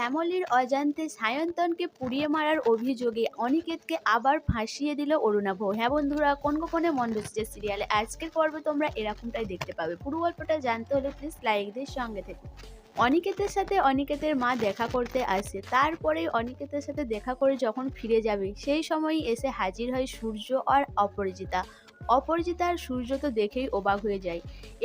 শ্যামলীর অজান্তে সায়ন্তনকে পুড়িয়ে মারার অভিযোগে অনিকেতকে আবার ফাঁসিয়ে দিল অরুণাভ হ্যাঁ বন্ধুরা, কোন গোপনে মন বসেছে সিরিয়ালে আজকের পর্বে তোমরা এরকমটাই দেখতে পাবে। পুরো গল্পটা জানতে হলে প্লিজ লাইক দিয়ে সঙ্গে থেকে। অনিকেতের সাথে অনিকেতের মা দেখা করতে আসে। তারপরে অনিকেতের সাথে দেখা করে যখন ফিরে যাবে, সেই সময়ই এসে হাজির হয় সূর্য আর অপরাজিতা। অপরাজিতা আর সূর্য তো দেখেই অবাক হয়ে যায়।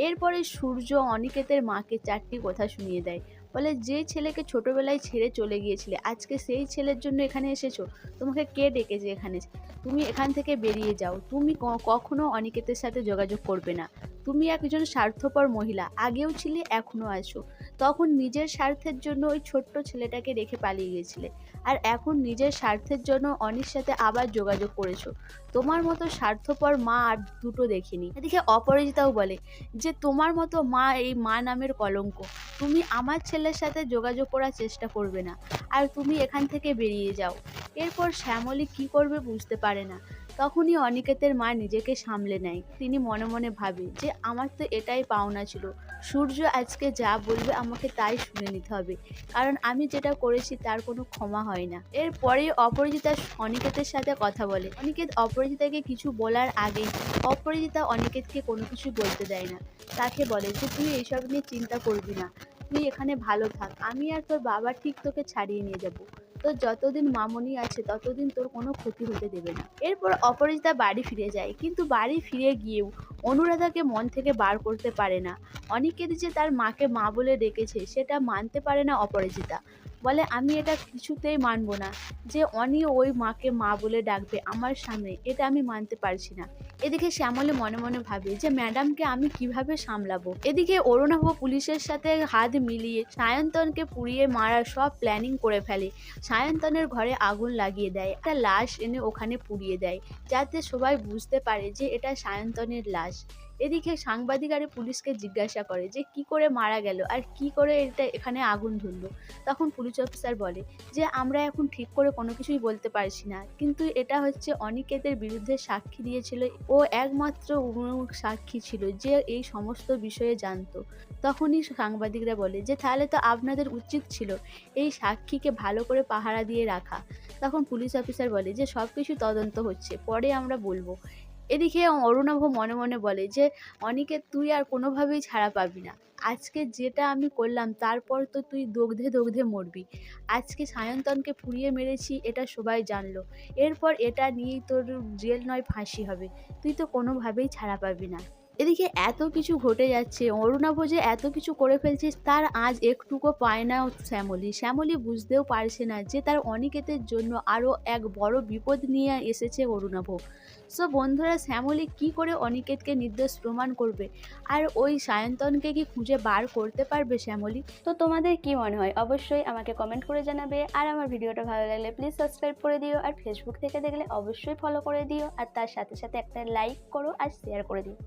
এরপরে সূর্য অনিকেতের মাকে চারটি কথা শুনিয়ে দেয়। বলে যে ছেলেকে ছোটোবেলায় ছেড়ে চলে গিয়েছিলে, আজকে সেই ছেলের জন্য এখানে এসেছ। তোমাকে কে ডেকেছে এখানে? তুমি এখান থেকে বেরিয়ে যাও। তুমি কখনো অনিকেতের সাথে যোগাযোগ করবে না। তুমি একজন স্বার্থপর মহিলা, আগেও ছিলে, এখনও আছো। তখন নিজের স্বার্থের জন্য ওই ছোট্ট ছেলেটাকে রেখে পালিয়ে গিয়েছিলে। আর এখন নিজের স্বার্থের জন্য অনির সাথে আবার যোগাযোগ করেছ। তোমার মতো স্বার্থপর মা আর দুটো দেখিনি। এদিকে অপরাজিতাও বলে যে, তোমার মতো মা এই মা নামের কলঙ্ক। তুমি আমার ছেলের সাথে যোগাযোগ করার চেষ্টা করবে না। আর তুমি এখান থেকে বেরিয়ে যাও। এরপর শ্যামলী কি করবে বুঝতে পারে না। তখনই অনিকেতের মা নিজেকে সামলে নেয়। তিনি মনে মনে ভাবে যে, আমার তো এটাই পাওনা ছিল। সূর্য আজকে যা বলবে আমাকে তাই শুনে নিতে হবে। কারণ আমি যেটা করেছি তার কোনো ক্ষমা হয় না। এরপরে অপরাজিতা অনিকেতের সাথে কথা বলে। অনিকেত অপরাজিতাকে কিছু বলার আগেই অপরাজিতা অনিকেতকে কোনো কিছু বলতে দেয় না। তাকে বলে যে, তুই এইসব নিয়ে চিন্তা করবি না। তুই এখানে ভালো থাক। আমি আর তোর বাবা ঠিক তোকে ছাড়িয়ে নিয়ে যাব। তোর যতদিন মামনি আছে, ততদিন তোর কোনো ক্ষতি হতে দেবে না। এরপর অপরাজিতা বাড়ি ফিরে যায়, কিন্তু বাড়ি ফিরে গিয়েও অনুরাধাকে মন থেকে বার করতে পারে না। অনিকেত যে তার মাকে মা বলে ডেকেছে, সেটা মানতে পারে না অপরাজিতা। বলে, আমি এটা কিছুতেই মানবো না। যে অনি ওই মাকে মা বলে ডাকবে আমার সামনে, এটা আমি মানতে পারছি না। এদিকে শ্যামলে মনে মনে ভাবে যে, ম্যাডামকে আমি কীভাবে সামলাবো? এদিকে অরুণাভ পুলিশের সাথে হাত মিলিয়ে সায়ন্তনকে পুড়িয়ে মারার সব প্ল্যানিং করে ফেলে। সায়ন্তনের ঘরে আগুন লাগিয়ে দেয়। একটা লাশ এনে ওখানে পুড়িয়ে দেয়, যাতে সবাই বুঝতে পারে যে, এটা সায়ন্তনের লাশ। এদিকে সাংবাদিক আরে পুলিশকে জিজ্ঞাসা করে যে, কি করে মারা গেল? আর কি করে এটা এখানে আগুন ধরলো? তখন পুলিশ অফিসার বলে যে, আমরা এখন ঠিক করে কোনো কিছুই বলতে পারছি না। কিন্তু এটা হচ্ছে অনিকেতের বিরুদ্ধে সাক্ষী দিয়েছিল ও একমাত্র সাক্ষী ছিল যে এই সমস্ত বিষয়ে জানত। তখনই সাংবাদিকরা বলে যে, তাহলে তো আপনাদের উচিত ছিল এই সাক্ষীকে ভালো করে পাহারা দিয়ে রাখা। তখন পুলিশ অফিসার বলে যে সব কিছু তদন্ত হচ্ছে, পরে আমরা বলব। এদিকে অরুণাভ মনে মনে বলে যে, অনিকে, তুই আর কোনোভাবেই ছাড়া পাবি না। আজকে যেটা আমি করলাম, তারপর তো তুই দগ্ধে দগ্ধে মরবি। আজকে সায়ন্তনকে পুড়িয়ে মেরেছি, এটা সবাই জানলো। এরপর এটা নিয়েই তোর জেল নয়, ফাঁসি হবে। তুই তো কোনোভাবেই ছাড়া পাবি না। এদিকে এত কিছু ঘটে যাচ্ছে অরুণাভ যে এত কিছু করে ফেলছে, তার আজ একটুকু পায় না শ্যামলী। শ্যামলী বুঝতেও পারছে না যে তার অনিকেতের জন্য আরও এক বড় বিপদ নিয়ে এসেছে অরুণাভ সো বন্ধুরা, শ্যামলী কি করে অনিকেতকে নির্দোষ প্রমাণ করবে? আর ওই সায়ন্তনকে কি খুঁজে বার করতে পারবে শ্যামলী? তো তোমাদের কি মনে হয়? অবশ্যই আমাকে কমেন্ট করে জানাবে। আর আমার ভিডিওটা ভালো লাগলে প্লিজ সাবস্ক্রাইব করে দিও। আর ফেসবুক থেকে দেখলে অবশ্যই ফলো করে দিও। আর তার সাথে সাথে একটা লাইক করো আর শেয়ার করে দিও।